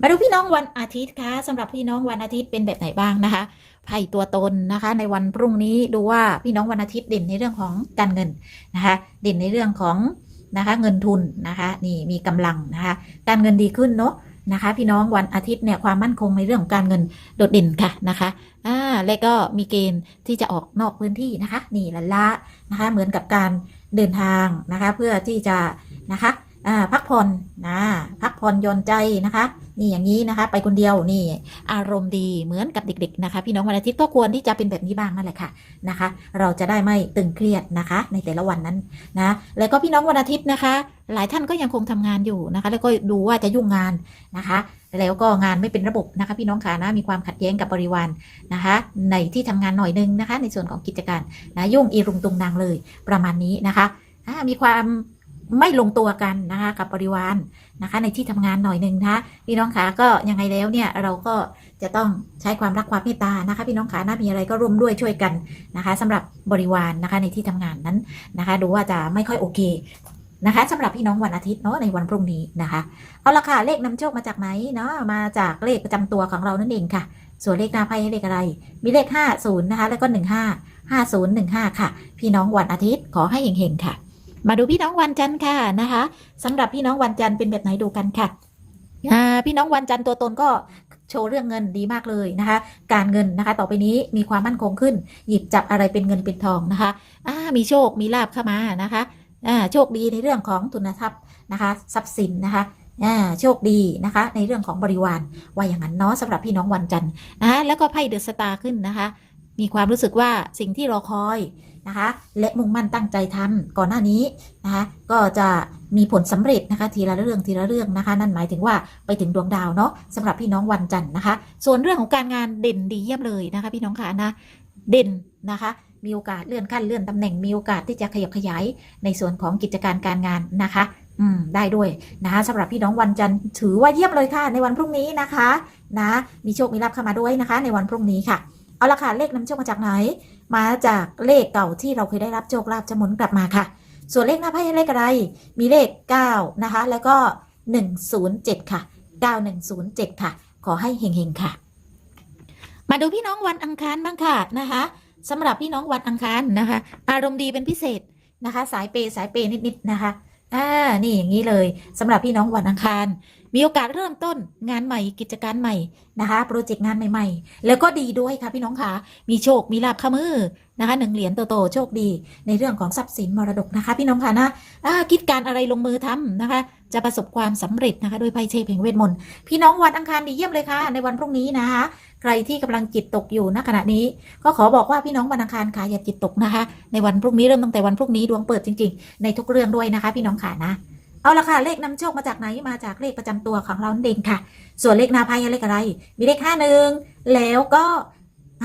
มาดูพี่น้องวันอาทิตย์คะสำหรับพี่น้องวันอาทิตย์เป็นแบบไหนบ้างนะคะไพ่ตัวตนนะคะ ในวันพรุ่งนี้ดูว่าพี่น้องวันอาทิตย์เด่นในเรื่องของการเงินนะคะ เด่นในเรื่องของนะคะเงินทุนนะคะนี่มีกำลังนะคะการเงินดีขึ้นเนาะนะคะ พี่น้องวันอาทิตย์เนี่ยความมั่นคงในเรื่องของการเงินโดดเด่นค่ะนะคะอ่าและก็มีเกณฑ์ที่จะออกนอกพื้นที่นะคะ นี่ละละนะคะเหมือนกับการเดินทางนะคะ เพื่อที่จะนะคะ อ่าพักผ่อนนะพักผ่อนย่อนใจนะคะ นี่อย่างนี้นะคะ ไปคนเดียวนี่ อารมณ์ดีเหมือนกับเด็ก ๆ นะคะ พี่น้องวันอาทิตย์ก็ควรที่จะเป็นแบบนี้บ้างนั่นแหละค่ะนะคะ เราจะได้ไม่ตึงเครียดนะคะ ในแต่ละวันนั้นนะแล้วก็พี่น้องวันอาทิตย์นะคะ หลายท่านก็ยังคงทำงานอยู่นะคะ แล้วก็ดูว่าจะยุ่งงานนะคะแล้วก็งานไม่เป็นระบบนะคะ พี่น้องขานะมีความขัดแย้งกับบริวารนะคะ ในที่ทำงานหน่อยนึงนะคะ ในส่วนของกิจการนะยุ่งอีรุงตุงนางเลยประมาณนี้นะคะมีความ ไม่ลงตัวกันนะคะกับบริวารนะคะ ในที่ทำงานหน่อยหนึ่งนะพี่น้องขาก็ยังไงแล้วเนี่ยเราก็จะต้องใช้ความรักความเมตตานะคะ พี่น้องขานะมีอะไรก็ร่วมด้วยช่วยกันนะคะสำหรับบริวารนะคะในที่ทำงานนั้นนะคะ ดูว่าจะไม่ค่อยโอเคนะคะสำหรับพี่น้องวันอาทิตย์เนาะในวันพรุ่งนี้นะคะเอาละค่ะเลขนำโชคมาจากไหนเนาะมาจากเลขประจำตัวของเรานั่นเองค่ะ ส่วนเลขหน้าไพ่ให้เลขอะไร มีเลข 50 นะคะ แล้วก็ 15 5015 ค่ะ พี่น้องวันอาทิตย์ขอให้เฮงๆค่ะ มาดูพี่น้องวันจันทร์ค่ะนะคะสำหรับพี่น้องวันจันทร์เป็นแบบไหนดูกันค่ะอ่าพี่น้องวันจันทร์ตัวตนก็โชว์เรื่องเงินดีมากเลยนะคะ การเงินนะคะ ต่อไปนี้มีความมั่นคงขึ้น หยิบจับอะไรเป็นเงินเป็นทองนะคะอ่ามีโชคมีลาบเข้ามานะคะอ่าโชคดีในเรื่องของทุนทรัพย์นะคะทรัพย์สินนะคะอ่าโชคดีนะคะ ในเรื่องของบริวารว่าอย่างนั้นเนาะสำหรับพี่น้องวันจันทร์นะคะแล้วก็ไพ่เดอะสตาร์ขึ้นนะคะ มีความรู้สึกว่าสิ่งที่รอคอยนะคะ และมุ่งมั่นตั้งใจทำก่อนหน้านี้นะคะก็จะมีผลสำเร็จนะคะทีละเรื่องทีละเรื่องนะคะ นั่นหมายถึงว่าไปถึงดวงดาวเนาะสำหรับพี่น้องวันจันทร์นะคะ ส่วนเรื่องของการงานเด่นดีเยี่ยมเลยนะคะ พี่น้องค่ะนะเด่นนะคะมีโอกาสเลื่อนขั้นเลื่อนตำแหน่งมีโอกาสที่จะขยับขยายในส่วนของกิจการการงานนะคะ อืมได้ด้วยนะคะสำหรับพี่น้องวันจันทร์ถือว่าเยี่ยมเลยค่ะ ในวันพรุ่งนี้นะคะ นะ มีโชคมีลาภเข้ามาด้วยนะคะ ในวันพรุ่งนี้ค่ะ เอาละค่ะเลขนำโชคมาจากไหน มาจากเลขเก่าที่เราเคยได้รับโชคลาภจะหมุนกลับมาค่ะ ส่วนเลขหน้าไพ่เลขอะไร มีเลข 9 นะคะ แล้วก็ 107 ค่ะ 9107 ค่ะ ขอให้เฮงๆค่ะ มาดูพี่น้องวันอังคารบ้างค่ะนะคะสำหรับพี่น้องวันอังคารนะคะ อารมณ์ดีเป็นพิเศษนะคะ สายเปย์สายเปย์นิดๆนะคะอ่านี่อย่างนี้เลยสำหรับพี่น้องวันอังคารมีโอกาสเริ่มต้นงานใหม่กิจการใหม่นะคะโปรเจกต์งานใหม่ ๆ แล้วก็ดีด้วยค่ะพี่น้องค่ะมีโชคมีลาภเข้ามือนะคะหนึ่งเหรียญโตๆโชคดีในเรื่องของทรัพย์สินมรดกนะคะ พี่น้องค่ะนะคิดการอะไรลงมือทำนะคะ จะประสบความสำเร็จนะคะโดยไพ่เชฟแห่งเวทมนต์พี่น้องวันอังคารดีเยี่ยมเลยค่ะ ในวันพรุ่งนี้นะคะ ใครที่กำลังจิตตกอยู่ณขณะนี้ ก็ขอบอกว่าพี่น้องวันอังคารค่ะอย่าจิตตกนะคะ ในวันพรุ่งนี้เริ่มตั้งแต่วันพรุ่งนี้ดวงเปิดจริง ๆ ในทุกเรื่องด้วยนะคะ พี่น้องค่ะนะ เอาละค่ะ เลขนำโชคมาจากไหนมาจากเลขประจำตัวของเรานั่นเองค่ะ ส่วนเลขนาไพ่เลขอะไร มีเลขห้าหนึ่งแล้วก็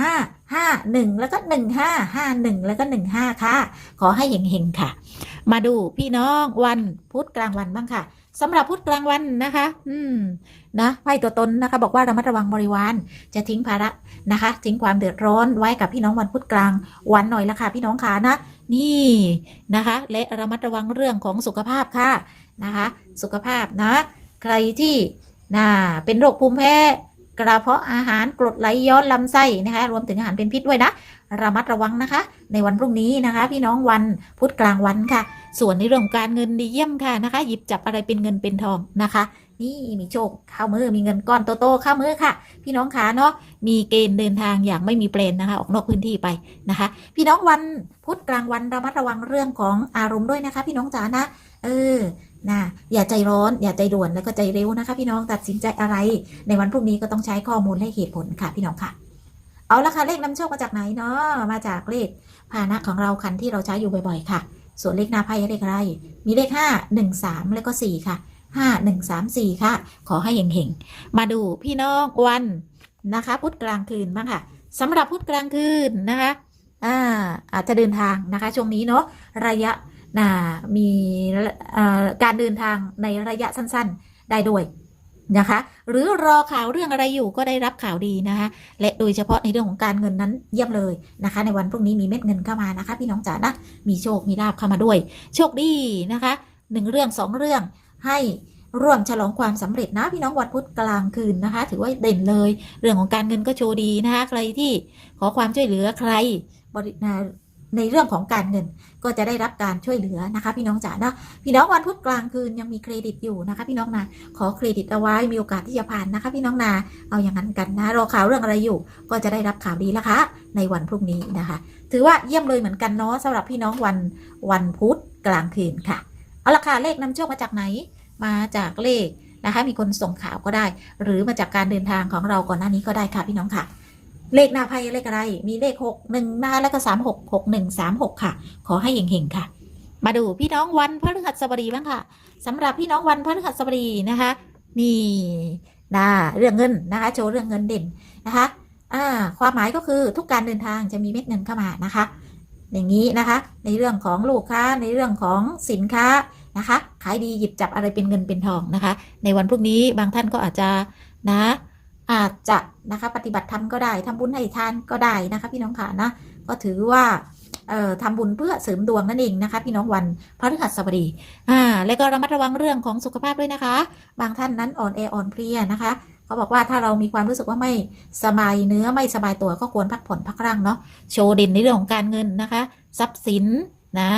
ห้าห้าหนึ่งแล้วก็หนึ่งห้าห้าหนึ่งแล้วก็หนึ่งห้าค่ะ ขอให้เฮงๆค่ะ มาดูพี่น้องวันพุธกลางวันบ้างค่ะสำหรับพุธกลางวันนะคะ อืมนะไพ่ตัวตนนะคะ บอกว่าระมัดระวังบริวารจะทิ้งภาระนะคะ ทิ้งความเดือดร้อนไว้กับพี่น้องวันพุธกลางวันหน่อยละค่ะ พี่น้องขานะ นี่นะคะ และระมัดระวังเรื่องของสุขภาพค่ะ นะคะ สุขภาพนะ ใครที่นะเป็นโรคภูมิแพ้กระเพาะอาหารกรดไหลย้อนลำไส้นะคะรวมถึงอาหารเป็นพิษด้วยนะ ระมัดระวังนะคะ ในวันพรุ่งนี้นะคะ พี่น้องวันพุธกลางวันค่ะ ส่วนในเรื่องของการเงินดีเยี่ยมค่ะนะคะ หยิบจับอะไรเป็นเงินเป็นทองนะคะ นี่มีโชคเข้ามือมีเงินก้อนโตๆเข้ามือค่ะ พี่น้องขาเนาะมีเกณฑ์เดินทางอย่างไม่มีเปลนนะคะ ออกนอกพื้นที่ไปนะคะ พี่น้องวันพุธกลางวันระมัดระวังเรื่องของอารมณ์ด้วยนะคะ พี่น้องจ๋านะเออ นะอย่าใจร้อน อย่าใจด่วนแล้วก็ใจเร็วนะคะ พี่น้องตัดสินใจอะไร ในวันพรุ่งนี้ก็ต้องใช้ข้อมูลและเหตุผลค่ะ พี่น้องค่ะ เอาละค่ะเลขนำโชคมาจากไหนเนาะมาจากเลขพาหนะของเราคันที่เราใช้อยู่บ่อยๆ ค่ะ ส่วนเลขหน้าไพ่เลขอะไร มีเลขห้าหนึ่งสามแล้วก็สี่ค่ะห้าหนึ่งสามสี่ค่ะ ขอให้เฮงๆ มาดูพี่น้องวันนะคะพุธกลางคืนบ้างค่ะสำหรับพุธกลางคืนนะคะอ่าอาจจะเดินทางนะคะช่วงนี้เนาะระยะ น่ามีการเดินทางในระยะสั้นๆได้ด้วยนะคะ หรือรอข่าวเรื่องอะไรอยู่ก็ได้รับข่าวดีนะคะ และโดยเฉพาะในเรื่องของการเงินนั้นเยี่ยมเลยนะคะ ในวันพรุ่งนี้มีเม็ดเงินเข้ามานะคะ พี่น้องจ๋านะมีโชคมีลาบเข้ามาด้วย โชคดีนะคะหนึ่งเรื่องสองเรื่องให้ร่วมฉลองความสำเร็จนะพี่น้องวันพุธกลางคืนนะคะ ถือว่าเด่นเลย เรื่องของการเงินก็โชว์ดีนะคะ ใครที่ขอความช่วยเหลือใครบริณา ในเรื่องของการเงินก็จะได้รับการช่วยเหลือนะคะ พี่น้องจ๋าเนาะพี่น้องวันพุธกลางคืนยังมีเครดิตอยู่นะคะ พี่น้องนะขอเครดิตเอาไว้มีโอกาสที่จะผ่านนะคะ พี่น้องนาเอาอย่างนั้นกันนะรอข่าวเรื่องอะไรอยู่ ก็จะได้รับข่าวดีแล้วคะ ในวันพรุ่งนี้นะคะ ถือว่าเยี่ยมเลยเหมือนกันเนาะสำหรับพี่น้องวันวันพุธกลางคืนค่ะเอาละค่ะเลขนำโชคมาจากไหน มาจากเลขนะคะ มีคนส่งข่าวก็ได้ หรือมาจากการเดินทางของเราก่อนหน้านี้ก็ได้ค่ะพี่น้องค่ะ เลขหน้าไพ่เลขอะไร มีเลขหกหนึ่งหน้าแล้วก็สามหกหกหนึ่งสามหกค่ะ ขอให้เฮงๆค่ะ มาดูพี่น้องวันพฤหัสบดีบ้างค่ะสำหรับพี่น้องวันพฤหัสบดีนะคะ นี่นะเรื่องเงินนะคะโชว์เรื่องเงินเด่นนะคะอ่าความหมายก็คือทุกการเดินทางจะมีเม็ดเงินเข้ามานะคะ อย่างนี้นะคะ ในเรื่องของลูกค้าในเรื่องของสินค้านะคะ ขายดีหยิบจับอะไรเป็นเงินเป็นทองนะคะ ในวันพรุ่งนี้บางท่านก็อาจจะนะ อาจจะนะคะปฏิบัติธรรมก็ได้ทำบุญให้ทานก็ได้นะคะ พี่น้องค่ะนะก็ถือว่าเอ่อทำบุญเพื่อเสริมดวงนั่นเองนะคะ พี่น้องวันพฤหัสบดีอ่าแล้วก็ระมัดระวังเรื่องของสุขภาพด้วยนะคะ บางท่านนั้นอ่อนแออ่อนเพลียนะคะเขาบอกว่าถ้าเรามีความรู้สึกว่าไม่สบายเนื้อไม่สบายตัวก็ควรพักผ่อนพักร่างเนาะโชว์เด่นในเรื่องของการเงินนะคะ ทรัพย์สินนะ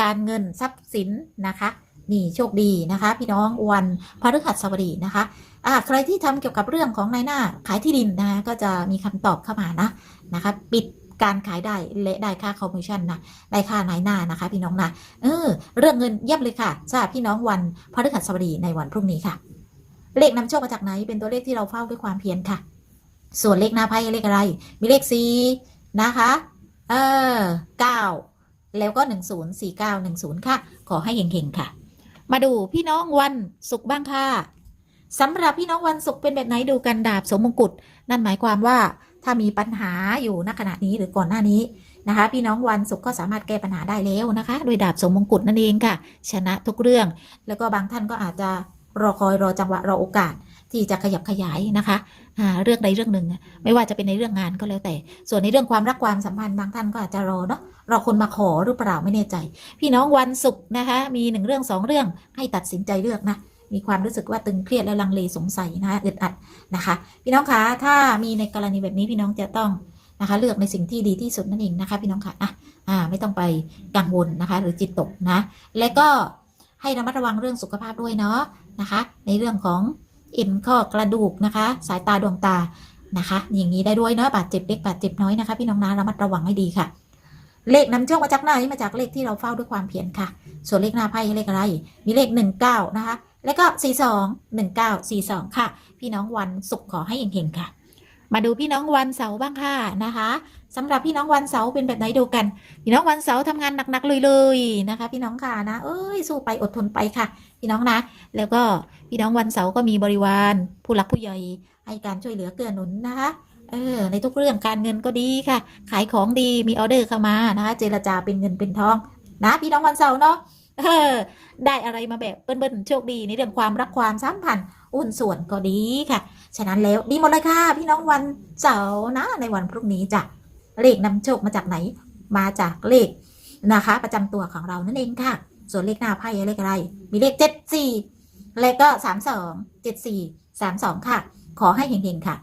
การเงินทรัพย์สินนะคะ นี่โชคดีนะคะ พี่น้องวันพฤหัสบดีนะคะ อ่าใครที่ทำเกี่ยวกับเรื่องของนายหน้าขายที่ดินนะก็จะมีคำตอบเข้ามานะนะคะปิดการขายได้และได้ค่าคอมมิชชั่นนะได้ค่านายหน้านะคะ พี่น้องนะเออเรื่องเงินเยี่ยมเลยค่ะสำหรับพี่น้องวันพฤหัสบดีในวันพรุ่งนี้ค่ะ เลขนำโชคมาจากไหนเป็นตัวเลขที่เราเฝ้าด้วยความเพียรค่ะ ส่วนเลขหน้าไพ่เลขอะไร มีเลขสีนะคะเออเก้าแล้วก็หนึ่งศูนย์สี่เก้าหนึ่งศูนย์ค่ะ ขอให้เฮงๆค่ะ มาดูพี่น้องวันศุกร์บ้างค่ะ สำหรับพี่น้องวันศุกร์เป็นแบบไหนดูกันดาบสมมงกุฎนั่นหมายความว่าถ้ามีปัญหาอยู่ณขณะนี้หรือก่อนหน้านี้นะคะ พี่น้องวันศุกร์ก็สามารถแก้ปัญหาได้แล้วนะคะโดยดาบสมมงกุฎนั่นเองค่ะ ชนะทุกเรื่อง แล้วก็บางท่านก็อาจจะรอคอยรอจังหวะรอโอกาสที่จะขยับขยายนะคะเรื่องใดเรื่องหนึ่ง ไม่ว่าจะเป็นในเรื่องงานก็แล้วแต่ ส่วนในเรื่องความรักความสัมพันธ์บางท่านก็อาจจะรอเนาะรอคนมาขอหรือเปล่าไม่แน่ใจ พี่น้องวันศุกร์นะคะ มีหนึ่งเรื่องสองเรื่องให้ตัดสินใจเลือกนะ มีความรู้สึกว่าตึงเครียดและลังเลสงสัยนะคะอึดอัดนะคะ พี่น้องคะถ้ามีในกรณีแบบนี้พี่น้องจะต้องนะคะเลือกในสิ่งที่ดีที่สุดนั่นเองนะคะ พี่น้องค่ะอะอ่าไม่ต้องไปกังวลนะคะ หรือจิตตกนะ และก็ให้ระมัดระวังเรื่องสุขภาพด้วยเนาะนะคะ ในเรื่องของเอ็นข้อกระดูกนะคะ สายตาดวงตานะคะ อย่างนี้ได้ด้วยเนาะบาดเจ็บเล็กบาดเจ็บน้อยนะคะ พี่น้องนะระมัดระวังให้ดีค่ะ เลขนำโชคมาจากไหนมาจากเลขที่เราเฝ้าด้วยความเพียรค่ะ ส่วนเลขหน้าไพ่เลขอะไร มีเลข19นะคะ แล้วก็ 42 19 42 ค่ะ พี่น้องวันศุกร์ขอให้เฮงๆค่ะ มาดูพี่น้องวันเสาร์บ้างค่ะนะคะสำหรับพี่น้องวันเสาร์เป็นแบบไหนดูกัน พี่น้องวันเสาร์ทำงานหนักๆเลยๆนะคะ พี่น้องค่ะนะ เอ้ยสู้ไปอดทนไปค่ะ พี่น้องนะ แล้วก็พี่น้องวันเสาร์ก็มีบริวาร ผู้หลักผู้ใหญ่ให้การช่วยเหลือเกื้อหนุนนะคะเออในทุกเรื่องการเงินก็ดีค่ะ ขายของดีมีออเดอร์เข้ามานะคะ เจรจาเป็นเงินเป็นทอง นะ พี่น้องวันเสาร์เนาะ เออได้อะไรมาแบบเบิ้ลๆโชคดีในเรื่องความรักความสัมพันธ์อุ่นส่วนก็ดีค่ะ ฉะนั้นแล้วดีหมดเลยค่ะ พี่น้องวันเสาร์นะ ในวันพรุ่งนี้จ้ะเลขนำโชคมาจากไหน มาจากเลขนะคะ ประจำตัวของเรานั่นเองค่ะ ส่วนเลขหน้าไพ่เลขอะไร มีเลขเจ็ดสี่แล้วก็สามสองเจ็ดสี่สามสองค่ะ ขอให้เฮงๆค่ะ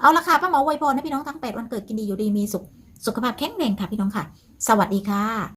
เอาละค่ะป้าหมอไวยพรให้พี่น้องทั้งแปดวันเกิดกินดีอยู่ดีมีสุขสุขภาพแข็งแรงค่ะพี่น้องค่ะ สวัสดีค่ะ